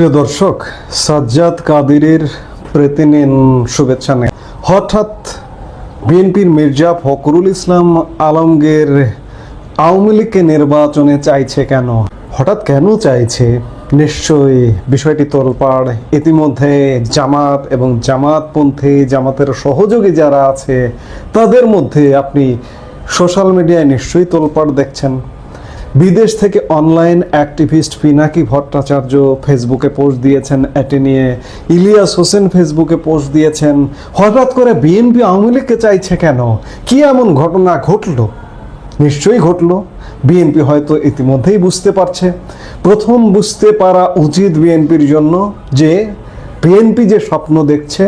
প্রিয় দর্শক, সাজ্জাদ কাদিরের প্রীতি শুভেচ্ছা নেন হঠাৎ বিএনপির মির্জা ফখরুল ইসলাম আলমগীর আওয়ামী লীগকে নির্বাচনে চাইছে কেন? হঠাৎ কেন চাইছে? নিশ্চয়ই বিষয়টি তোলপাড়। ইতিমধ্যে জামাত এবং জামাতপন্থী, জামাতের সহযোগী যারা আছে, তাদের মধ্যে আপনি সোশ্যাল মিডিয়ায় নিশ্চয়ই তোলপাড় দেখছেন। বিদেশ থেকে অনলাইন অ্যাক্টিভিস্ট পিনাকি ভট্টাচার্য ফেসবুকে পোস্ট দিয়েছেন, এটি নিয়ে ইলিয়াস হোসেন ফেসবুকে পোস্ট দিয়েছেন। হঠাৎ করে বিএনপি আওয়ামী লীগকে চাইছে কেন? কি এমন ঘটনা ঘটলো? নিশ্চয়ই ঘটলো। বিএনপি হয়তো ইতিমধ্যেই বুঝতে পারছে। প্রথম বুঝতে পারা উচিত বিএনপির জন্য যে বিএনপি যে স্বপ্ন দেখছে,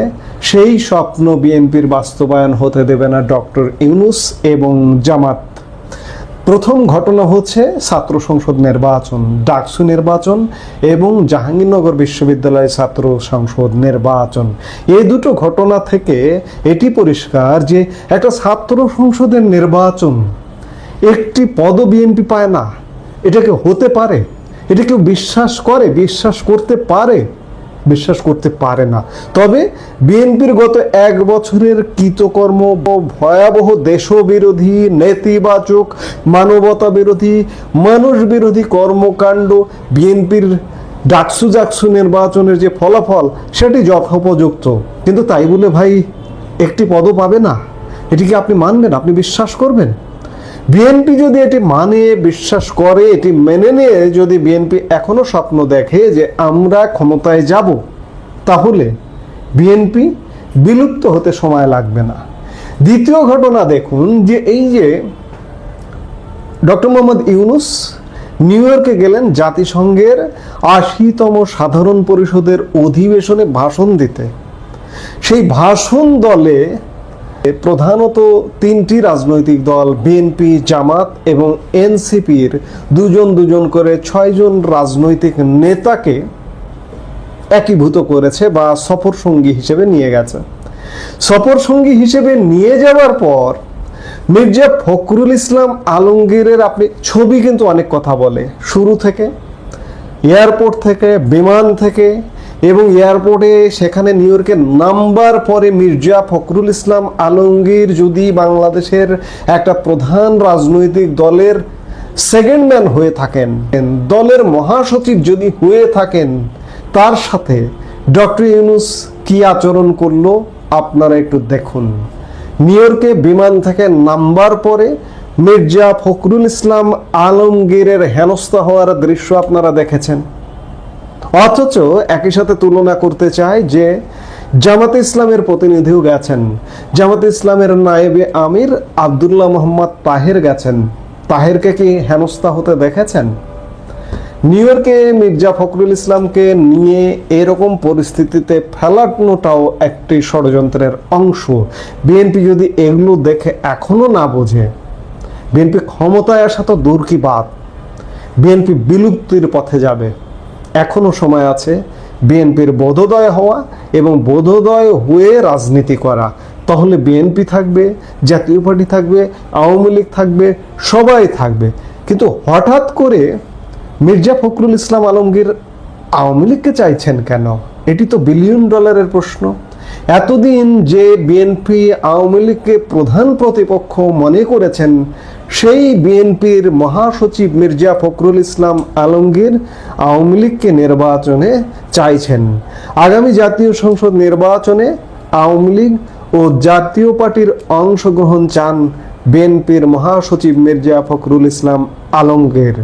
সেই স্বপ্ন বিএনপির বাস্তবায়ন হতে দেবে না ডক্টর ইউনুস এবং জামাত প্রথম ঘটনা হচ্ছে ছাত্র সংসদ নির্বাচন, ডাকসু নির্বাচন এবং জাহাঙ্গীরনগর বিশ্ববিদ্যালয় ছাত্র সংসদ নির্বাচন। এই দুটো ঘটনা থেকে এটি পরিষ্কার যে একটা ছাত্র সংসদের নির্বাচন একটি পদ বিএনপি পায় না। এটাকে হতে পারে, এটা কেউ বিশ্বাস করে, বিশ্বাস করতে পারে। বিশ্বাস করতে পারে না। তবে বিএনপির গত এক বছরের কৃতকর্ম ভয়াবহ দেশবিরোধী, নেতিবাচক মানবতা বিরোধী মানুষ বিরোধী কর্মকাণ্ড, বিএনপির ডাকসু জাকসু নির্বাচনের যে ফলাফল, সেটি যথোপযুক্ত। কিন্তু তাই বলে ভাই, একটি পদও পাবে না। এটি কি আপনি মানবেন? আপনি বিশ্বাস করবেন? বিএনপি যদি এটি মানে বিশ্বাস করে, এটি মেনে নিয়ে যদি বিএনপি এখনও স্বপ্ন দেখে যে আমরা ক্ষমতায় যাব, তাহলে বিএনপি বিলুপ্ত হতে সময় লাগবে না। দ্বিতীয় ঘটনা দেখুন যে এই যে ডক্টর মোহাম্মদ ইউনুস নিউ ইয়র্কে গেলেন জাতিসংঘের আশিতম সাধারণ পরিষদের অধিবেশনে ভাষণ দিতে। সেই ভাষণ দলে প্রধানত তিনটি রাজনৈতিক দল বিএনপি জামাত এবং এনসিপির দুজন দুজন করে ছয়জন রাজনৈতিক নেতাকে একীভূত করেছে বা সফর সঙ্গী হিসেবে নিয়ে গেছে। সফর সঙ্গী হিসেবে নিয়ে যাওয়ার পর মির্জা ফখরুল ইসলাম আলমগীরের আপনি ছবি কিন্তু অনেক কথা বলে। শুরু থেকে, এয়ারপোর্ট থেকে, বিমান থেকে এবং এয়ারপোর্টে সেখানে নিউ ইয়র্কের নাম্বার পরে মির্জা ফখরুল ইসলাম আলমগীর যদি বাংলাদেশের একটা প্রধান রাজনৈতিক দলের সেকেন্ড ম্যান হয়ে থাকেন, দলের মহাসচিব যদি হয়ে থাকেন, তার সাথে ডক্টর ইউনুস কি আচরণ করল আপনারা একটু দেখুন। নিউ ইয়র্কে বিমান থেকে নাম্বার পরে মির্জা ফখরুল ইসলাম আলমগীরের হেনস্থা হওয়ার দৃশ্য আপনারা দেখেছেন। অথচ একই সাথে তুলনা করতে চাই যে জামাতে ইসলামের প্রতিনিধিও গেছেন। জামাতে ইসলামের নায়েবে আমির আবদুল্লাহ মোহাম্মদ তাহের গেছেন। তাহেরকে কি হেনস্থা হতে দেখেছেন? নিউ ইয়র্কে মির্জা ফখরুল ইসলামকে নিয়ে এরকম পরিস্থিতিতে ফেলানোটাও একটি ষড়যন্ত্রের অংশ। বিএনপি যদি এগুলো দেখে এখনও না বোঝে, বিএনপি ক্ষমতায় আসা তো দূর কি বাদ বিএনপি বিলুপ্তির পথে যাবে। এখনও সময় আছে বিএনপির বোধোদয় হওয়া এবং বোধোদয় হয়ে রাজনীতি করা। তাহলে বিএনপি থাকবে, জাতীয় পার্টি থাকবে, আওয়ামী লীগ থাকবে, সবাই থাকবে। কিন্তু হঠাৎ করে মির্জা ফখরুল ইসলাম আলমগীর আওয়ামী লীগকে চাইছেন কেন? এটি তো বিলিয়ন ডলারের প্রশ্ন। এতদিন যে বিএনপি আওয়ামী লীগকে প্রধান প্রতিপক্ষ মনে করেছেন, সেই বিএনপির মহাসচিব মির্জা ফখরুল ইসলাম আলমগীর আওয়ামী লীগকে নির্বাচনে চাইছেন। আগামী জাতীয় সংসদ নির্বাচনে আওয়ামী লীগ ও জাতীয় পার্টির অংশগ্রহণ চান বিএনপির মহাসচিব মির্জা ফখরুল ইসলাম আলমগীর।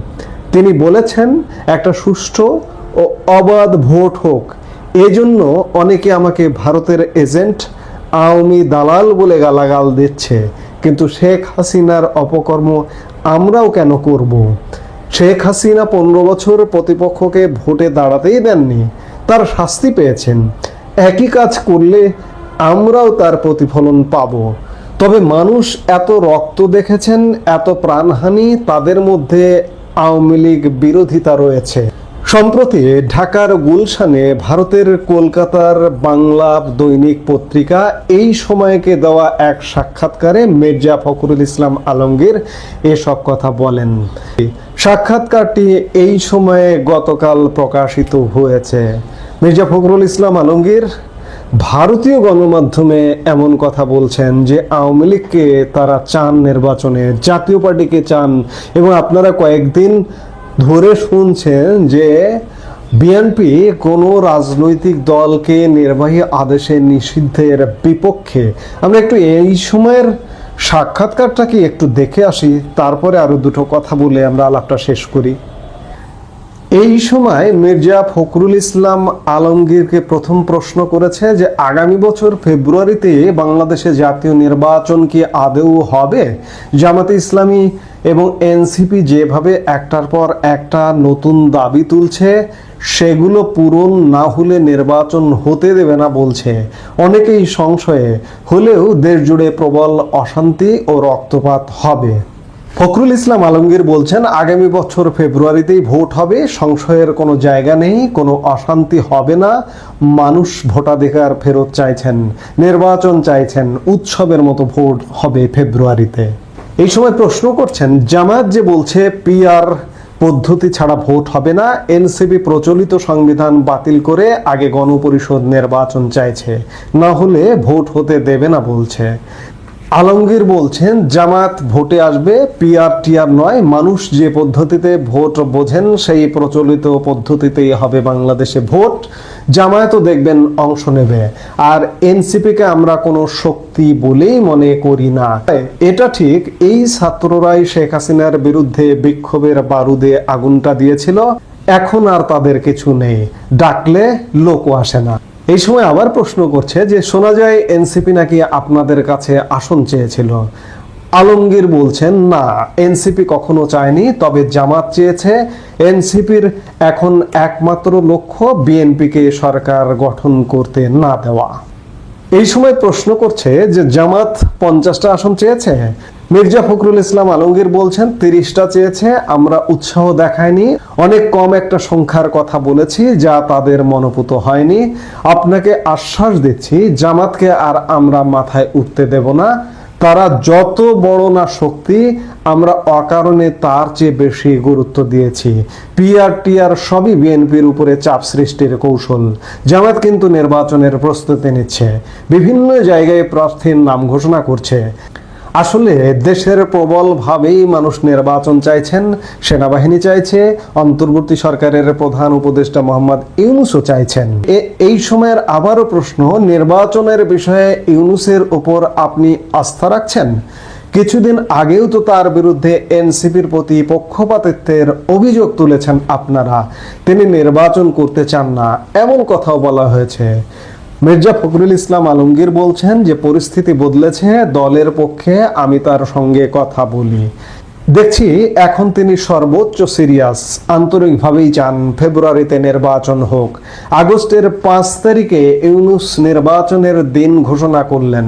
তিনি বলেছেন, একটা সুষ্ঠু ও অবাধ ভোট হোক এজন্য অনেকে আমাকে ভারতের এজেন্ট আওয়ামী দালাল বলে গালাগাল দিচ্ছে। কিন্তু শেখ হাসিনার অপকর্ম আমরাও কেন করব? শেখ হাসিনা পনেরো বছর প্রতিপক্ষকে ভোটে দাঁড়াতেই দেননি, তার শাস্তি পেয়েছেন। একই কাজ করলে আমরাও তার প্রতিফলন পাব। তবে মানুষ এত রক্ত দেখেছেন, এত প্রাণহানি, তাদের মধ্যে আওয়ামী লীগ বিরোধিতা রয়েছে। সম্প্রতি ঢাকার গুলশানে ভারতের কলকাতার বাংলা দৈনিক পত্রিকা এই সময়কে দেওয়া এক সাক্ষাৎকারে মির্জা ফখরুল ইসলাম আলমগীর এসব কথা বলেন। সাক্ষাৎকারটি এই সময়ে গতকাল প্রকাশিত হয়েছে। মির্জা ফখরুল ইসলাম আলমগীর, ভারতীয় গণমাধ্যমে এমন কথা বলছেন যে আওয়ামী লীগকে তারা চান নির্বাচনে, জাতীয় পার্টিকে চান এবং আপনারা কয়েকদিন ধরে শুনছেন যে বিএনপি কোনো রাজনৈতিক দলকে নির্বাহী আদেশে নিষিদ্ধের বিপক্ষে। আমরা একটু এই সময়ের সাক্ষাৎকারটাকে একটু দেখে আসি, তারপরে আরও দুটো কথা বলে আমরা আলাপটা শেষ করি। এই সময় মির্জা ফখরুল ইসলাম আলমগীরকে প্রথম প্রশ্ন করেছে যে আগামী বছর ফেব্রুয়ারিতে বাংলাদেশে জাতীয় নির্বাচন কি আদৌ হবে? জামাতে ইসলামী এবং এনসিপি যেভাবে একটার পর একটা নতুন দাবি তুলছে, সেগুলো পূরণ না হলে নির্বাচন হতে দেবে না বলছে। অনেকেই সংশয়ে, হলেও দেশ জুড়ে প্রবল অশান্তি ও রক্তপাত হবে। ফখরুল ইসলাম আলমগীর বলছেন, আগামী বছর ফেব্রুয়ারিতেই ভোট হবে, সংশয়ের কোনো জায়গা নেই, কোনো অশান্তি হবে না, মানুষ ভোটাধিকার ফেরত চাইছেন, নির্বাচন চাইছেন, উৎসবের মতো ভোট হবে ফেব্রুয়ারিতে। এই সময় প্রশ্ন করছেন, জামায়াত যে বলছে, পিআর পদ্ধতি ছাড়া ভোট হবে না, এনসিপি প্রচলিত সংবিধান বাতিল করে আগে গণপরিষদ নির্বাচন চাইছে, না হলে ভোট হতে দেবে না বলছে। আলমগীর বলছেন জামাত ভোটে আসবে, পিআর টিআর নয়, মানুষ যে পদ্ধতিতে ভোট বোঝেন, সেই প্রচলিত পদ্ধতিতেই হবে বাংলাদেশে ভোট। জামায়াতও দেখবেন অংশ নেবে। আর এনসিপিকে আমরা কোনো শক্তি বলেই মনে করি না। এটা ঠিক, এই ছাত্ররাই শেখ হাসিনার বিরুদ্ধে বিক্ষোভের বারুদে আগুনটা দিয়েছিল। এখন আর তাদের কিছু নেই। ডাকলে লোকও আসে না। এই সময় আবার প্রশ্ন করছে যে, শোনা যায় এনসিপি নাকি আপনাদের কাছে আসন চেয়েছিল। আলমগীর বলছেন, না, এনসিপি কখনো চায়নি, তবে জামাত চেয়েছে। এনসিপির এখন একমাত্র লক্ষ্য বিএনপিকে সরকার গঠন করতে না দেওয়া। এই সময় প্রশ্ন করছে যে, জামাত পঞ্চাশটা আসন চেয়েছে মির্জা ফখরুল ইসলাম আলমগীর বলছেন, তিরিশটা চেয়েছে, আমরা উৎসাহ দেখাইনি। অনেক কম একটা সংখ্যার কথা বলেছি, যা তাদের মনোপুত হয়নি। আপনাকে আশ্বাস দিচ্ছি, জামাতকে আর আমরা মাথায় উঠতে দেব না। তারা যত বড় না শক্তি, আমরা অকারণে তার চেয়ে বেশি গুরুত্ব দিয়েছি। পিআর টিআর সবই বিএনপির উপরে চাপ সৃষ্টির কৌশল। জামাত কিন্তু নির্বাচনের প্রস্তুতি নিচ্ছে। বিভিন্ন জায়গায় প্রার্থীর নাম ঘোষণা করছে। আসলে দেশের প্রবলভাবেই মানুষ নির্বাচন চাইছেন, সেনাবাহিনী চাইছে, অন্তর্বর্তী সরকারের প্রধান উপদেষ্টা মোহাম্মদ ইউনুসও চাইছেন। এই সময়ের আবারও প্রশ্ন, নির্বাচনের বিষয়ে ইউনুসের উপর আপনি আস্থা রাখছেন? কিছুদিন আগেও তো তার বিরুদ্ধে এনসিপির প্রতি পক্ষপাতিত্বের অভিযোগ তুলেছেন আপনারা। তিনি নির্বাচন করতে চান না, এমন কথাও বলা হয়েছে। মির্জা ফখরুল ইসলাম আলমগীর বলছেন যে পরিস্থিতি বদলেছে, দলের পক্ষে আমি তার সঙ্গে কথা বলি। দেখছি এখন তিনি সর্বোচ্চ সিরিয়াস, আন্তরিকভাবেই চান ফেব্রুয়ারিতে নির্বাচন হোক। আগস্টের পাঁচ তারিখে ইউনুস নির্বাচনের দিন ঘোষণা করলেন।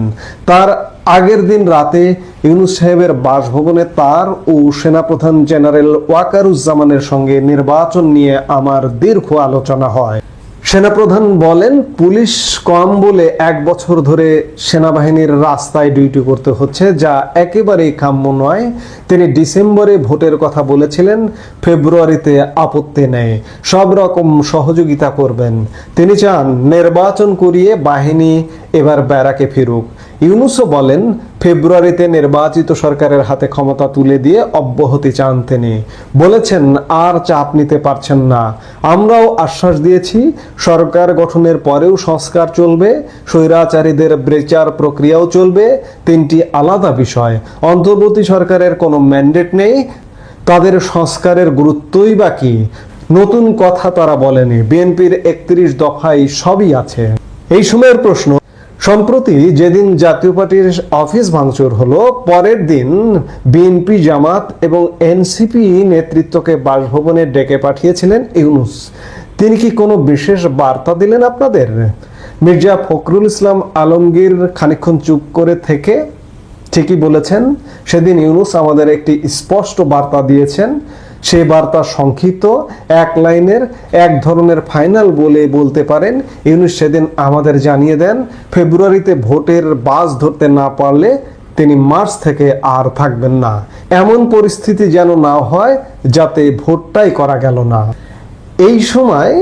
তার আগের দিন রাতে ইউনুস সাহেবের বাসভবনে তার ও সেনাপ্রধান জেনারেল ওয়াকারুজ্জামানের সঙ্গে নির্বাচন নিয়ে আমার দীর্ঘ আলোচনা হয়। সেনাপ্রধান বলেন, পুলিশ কম বলে এক বছর ধরে সেনাবাহিনীর রাস্তায় ডিউটি করতে হচ্ছে, যা একেবারেই কাম্য নয়। তিনি ডিসেম্বরে ভোটের কথা বলেছিলেন, ফেব্রুয়ারিতে আপত্তি নেই। সব রকম সহযোগিতা করবেন। তিনি চান নির্বাচন করিয়ে বাহিনী এবার ব্যারাকে ফিরুক। ইউনুসও বলেন ফেব্রুয়ারিতে নির্বাচিত সরকারের হাতে ক্ষমতা তুলে দিয়ে অব্যাহতি চান তিনি। বলেছেন, আর চাপ নিতে পারছেন না। আমরাও আশ্বাস দিয়েছি, সরকার গঠনের পরেও সংস্কার চলবে, স্বৈরাচারীদের বিচার প্রক্রিয়াও চলবে। তিনটি আলাদা বিষয়। অন্তর্বর্তী সরকারের কোনো ম্যান্ডেট নেই, তাদের সংস্কারের গুরুত্বই বা কি? নতুন কথা তারা বলেনি। বিএনপির একত্রিশ দফায় সবই আছে। এই সময়ের প্রশ্ন সম্প্রতি যেদিন জাতীয় পার্টির অফিস ভাঙচুর হলো, পরের দিন বিএনপি, জামাত এবং এনসিপি নেতৃত্বকে বাসভবনে ডেকে পাঠিয়েছিলেন ইউনুস। তিনি কি কোনো বিশেষ বার্তা দিলেন আপনাদের? মির্জা ফখরুল ইসলাম আলমগীর খানিকক্ষণ চুপ করে থেকে ঠিকই বলেছেন, সেদিন ইউনুস আমাদের একটি স্পষ্ট বার্তা দিয়েছেন সেই বার্তা সংক্ষিপ্ত, এক লাইনের, এক ধরনের ফাইনাল বলে বলতে পারেন। ইউনুস সেদিন আমাদের জানিয়ে দেন, ফেব্রুয়ারিতে ভোটের বাস ধরতে না পারলে তিনি মার্চ থেকে আর থাকবেন না। এমন পরিস্থিতি যেন না হয়, যাতে ভোটটাই করা গেল না। এই সময়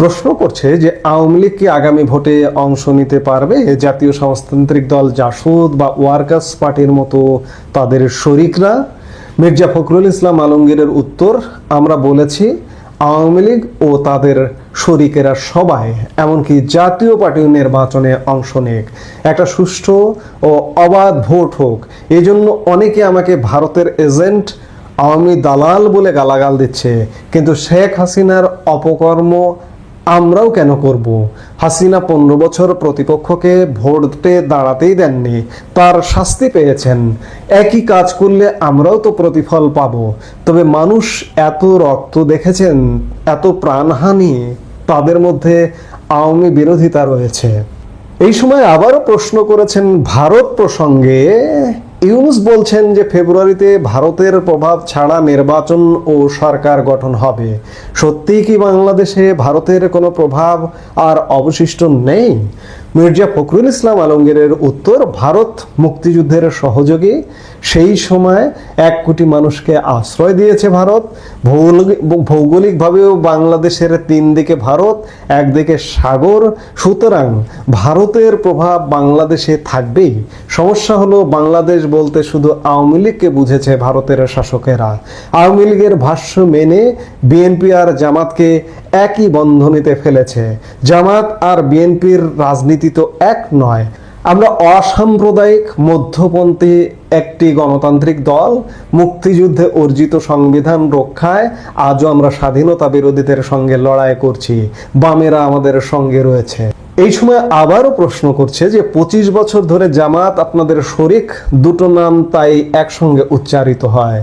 প্রশ্ন করছে যে, আওয়ামী লীগ কি আগামী ভোটে অংশ নিতে পারবে? জাতীয় সমাজতান্ত্রিক দল জাসদ বা ওয়ার্কার্স পার্টির মতো তাদের শরিকরা মির্জা ফখরুল ইসলাম আলমগীরের উত্তর, আমরা বলেছি আওয়ামী লীগ ও তাদের শরিকেরা সবাই, এমনকি জাতীয় পার্টিও নির্বাচনে অংশ নেক। একটা সুষ্ঠু ও অবাধ ভোট হোক এই জন্য অনেকে আমাকে ভারতের এজেন্ট আওয়ামী দালাল বলে গালাগাল দিচ্ছে, কিন্তু শেখ হাসিনার অপকর্ম আমরাও কেন করব? হাসিনা পনেরো বছর প্রতিপক্ষকে ভোটে দাঁড়াতেই দেননি, তার শাস্তি পেয়েছেন। একই কাজ করলে আমরাও তো প্রতিফল পাব। তবে মানুষ এত রক্ত দেখেছেন, এত প্রাণহানি, তাদের মধ্যে আওয়ামী বিরোধিতা রয়েছে। এই সময় আবারও প্রশ্ন করেছেন ভারত প্রসঙ্গে ইউনুস বলছেন যে ফেব্রুয়ারিতে ভারতের প্রভাব ছাড়া নির্বাচন ও সরকার গঠন হবে। সত্যিই কি বাংলাদেশে ভারতের কোনো প্রভাব আর অবশিষ্ট নেই? মির্জা ফখরুল ইসলাম আলমগীরের উত্তর, ভারত মুক্তিযুদ্ধের সহযোগী। সেই সময় এক কোটি মানুষকে আশ্রয় দিয়েছে ভারত। ভৌগোলিক, ভৌগোলিকভাবেও বাংলাদেশের তিন দিকে ভারত একদিকে সাগর। সুতরাং ভারতের প্রভাব বাংলাদেশে থাকবেই। সমস্যা হলো, বাংলাদেশ বলতে শুধু আওয়ামী লীগকে বুঝেছে ভারতের শাসকেরা। আওয়ামী লীগের ভাষ্য মেনে বিএনপি আর জামাতকে একই বন্ধনীতে ফেলেছে। জামাত আর বিএনপির রাজনীতি তো এক নয় আমরা অসাম্প্রদায়িক মধ্যপন্থী একটি গণতান্ত্রিক দল, মুক্তিযুদ্ধে অর্জিত সংবিধান রক্ষায় আজও আমরা স্বাধীনতা বিরোধীদের সঙ্গে লড়াই করছি। বামেরা আমাদের সঙ্গে রয়েছে। এই সময় আবারও প্রশ্ন করছে যে পঁচিশ বছর ধরে জামাত আপনাদের শরিক, দুটো নাম তাই একসঙ্গে উচ্চারিত হয়।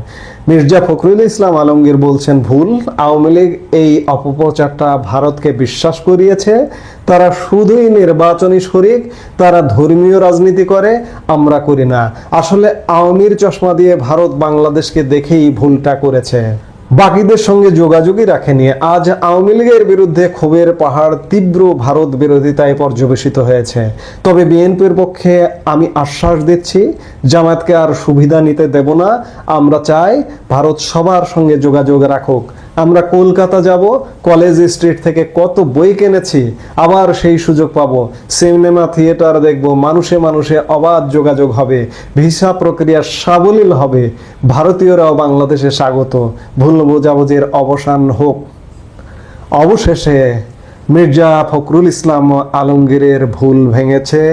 মির্জা ফখরুল ইসলাম আলমগীর বলছেন, ভুল। আওয়ামী লীগ এই অপপ্রচারটা ভারতকে বিশ্বাস করিয়েছে। তারা শুধুই নির্বাচনী শরিক, তারা ধর্মীয় রাজনীতি করে, আমরা করি না। আসলে আওয়ামীর চশমা দিয়ে ভারত বাংলাদেশকে দেখেই ভুলটা করেছে। বাকিদের সঙ্গে যোগাযোগই রাখেনি। আজ আওয়ামী লীগের বিরুদ্ধে ক্ষোভের পাহাড়, তীব্র ভারত বিরোধিতায় পর্যবেসিত হয়েছে। তবে বিএনপির পক্ষে আমি আশ্বাস দিচ্ছি, জামায়াতকে আর সুবিধা নিতে দেব না। আমরা চাই ভারত সবার সঙ্গে যোগাযোগ রাখুক। আমরা কলকাতা যাব কলেজ স্ট্রিট থেকে কত বই কিনেছি, আবার সেই সুযোগ পাবো। সিনেমা থিয়েটার দেখব, মানুষে মানুষে অবাধ যোগাযোগ হবে, ভিসা প্রক্রিয়া সাবলীল হবে। ভারতীয়রাও বাংলাদেশে স্বাগত। ভুল বোঝাবুঝির অবসান হোক। অবশেষে মির্জা ফখরুল ইসলাম আলমগীরের ভুল ভেঙেছে,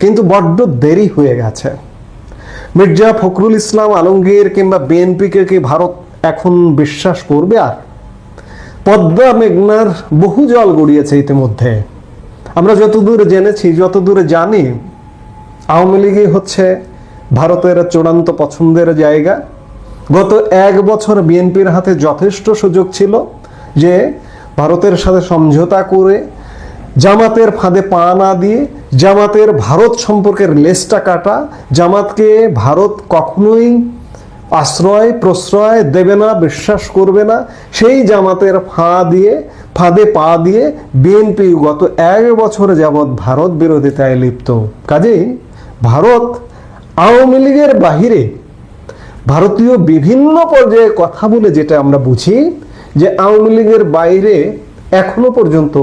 কিন্তু বড্ড দেরি হয়ে গেছে। মির্জা ফখরুল ইসলাম আলমগীর কিংবা বিএনপিকে কি ভারত এখন বিশ্বাস করবে আর? পদ্মা মেঘনার বহু জল গড়িয়েছে ইতিমধ্যে। আমরা যতদূর জেনেছি, যতদূর জানি, আওয়ামী লীগই হচ্ছে ভারতের চূড়ান্ত পছন্দের জায়গা। গত এক বছর বিএনপির হাতে যথেষ্ট সুযোগ ছিল যে ভারতের সাথে সমঝোতা করে জামাতের ফাঁদে পা না দিয়ে জামাতের ভারত সম্পর্কের লেজটা কাটা, জামাতকে ভারত কখনোই আশ্রয়, প্রশ্রয় দেবে না, বিশ্বাস করবে না। সেই জামাতের ফাঁ দিয়ে, ফাঁদে পা দিয়ে বিএনপি গত এক বছর যাবৎ ভারত বিরোধিতায় লিপ্ত। কাজেই ভারত আওয়ামী লীগের বাহিরে ভারতীয় বিভিন্ন পর্যায়ে কথা বলে যেটা আমরা বুঝি, যে আওয়ামী লীগের বাইরে এখনও পর্যন্ত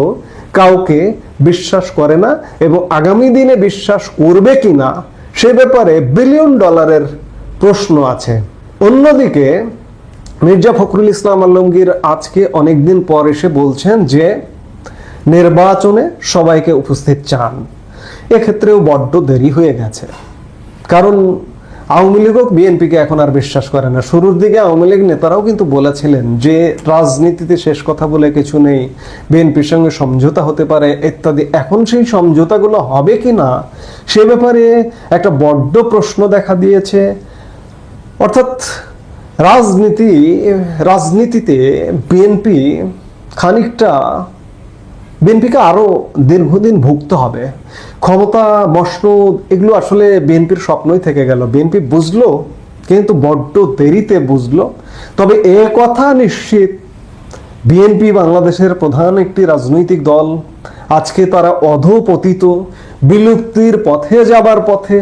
কাউকে বিশ্বাস করে না এবং আগামী দিনে বিশ্বাস করবে কি না সে ব্যাপারে বিলিয়ন ডলারের প্রশ্ন আছে। অন্যদিকে মির্জা ফখরুল ইসলাম আলমগীর আজকে অনেকদিন পর এসে বলছেন যে, নির্বাচনে সবাইকে উপস্থিত চান। এক্ষেত্রেও বড্ড দেরি হয়ে গেছে। কারণ আওয়ামী লীগ বিএনপিকে এখন আর বিশ্বাস করে না। শুরুর দিকে আওয়ামী লীগ নেতারাও কিন্তু বলেছিলেন যে, রাজনীতিতে শেষ কথা বলে কিছু নেই, বিএনপির সঙ্গে সমঝোতা হতে পারে, ইত্যাদি। এখন সেই সমঝোতাগুলো হবে কি না, সে ব্যাপারে একটা বড্ড প্রশ্ন দেখা দিয়েছে। অর্থাৎ রাজনীতি, রাজনীতিতে বিএনপি খানিকটা বিএনপিকে আরও দীর্ঘদিন ভুগতে হবে। ক্ষমতা, মসনদ, এগুলো আসলে বিএনপির স্বপ্নই থেকে গেল। বিএনপি বুঝলো, কিন্তু বড্ড দেরিতে বুঝলো। তবে এ কথা নিশ্চিত বিএনপি বাংলাদেশের প্রধান একটি রাজনৈতিক দল। আজকে তারা অধপতিত, বিলুপ্তির পথে যাবার পথে।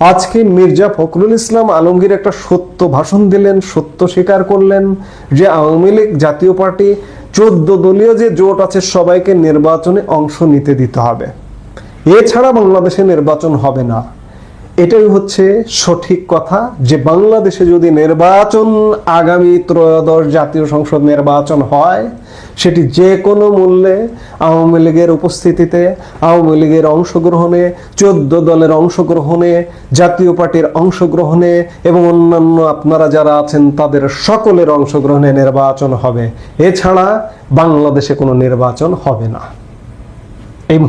আজকে মির্জা ফখরুল ইসলাম আলমগীর একটা সত্য ভাষণ দিলেন, সত্য স্বীকার করলেন যে আওয়ামী লীগ জাতীয় পার্টি চোদ্দ দলীয় যে জোট আছে সবাইকে নির্বাচনে অংশ নিতে দিতে হবে। এছাড়া বাংলাদেশে নির্বাচন হবে না। এটাই হচ্ছে সঠিক কথা যে বাংলাদেশে যদি নির্বাচন আগামী ত্রয়োদশ জাতীয় সংসদ নির্বাচন হয়, সেটি যে কোনো মূল্যে আওয়ামী লীগের উপস্থিতিতে, আওয়ামী লীগের অংশগ্রহণে, চোদ্দ দলের অংশগ্রহণে, জাতীয় পার্টির অংশগ্রহণে এবং অন্যান্য আপনারা যারা আছেন, তাদের সকলের অংশগ্রহণে নির্বাচন হবে। এছাড়া বাংলাদেশে কোনো নির্বাচন হবে না।